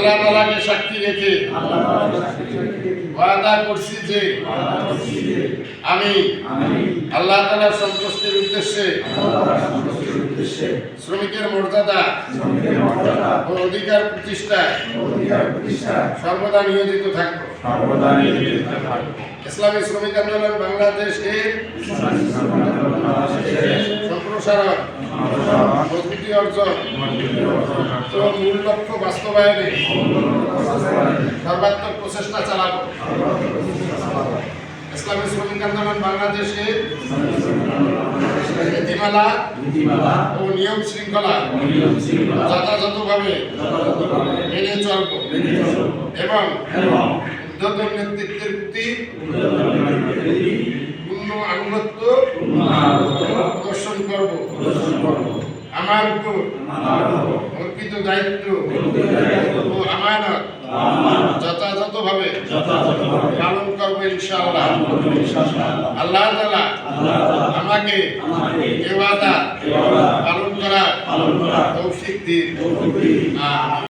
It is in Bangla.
আল্লাহ তালাকে সাক্ষী রেখে ওয়াদা করছি যে আমি আল্লাহ তালার সন্তুষ্টির উদ্দেশ্যে শ্রমিকের মর্যাদা ও অধিকার প্রতিষ্ঠায় সর্বদা নিয়োজিত থাকব। ইসলামী শ্রমিক আন্দোলন বাংলাদেশের সম্প্রসারণ মজবুতি অর্জন ও মূল লক্ষ্য বাস্তবায়নে সর্বাত্মক প্রচেষ্টা চালাবো ইসলামী শ্রমিক আন্দোলন বাংলাদেশের নীতিমালা ও নিয়ম শৃঙ্খলা যথাযথভাবে মেনে চলব এবং উদ্যোগের নেতৃত্বের প্রতি পূর্ণ আনুগত্য প্রদর্শন করব। আমার উপর। অর্পিত দায়িত্ব। ও আমানত। যথাযথভাবে। পালন করব ইনশাআল্লাহ। আল্লাহ তালা আমাকে এ পালন করা তৌফিক দিন।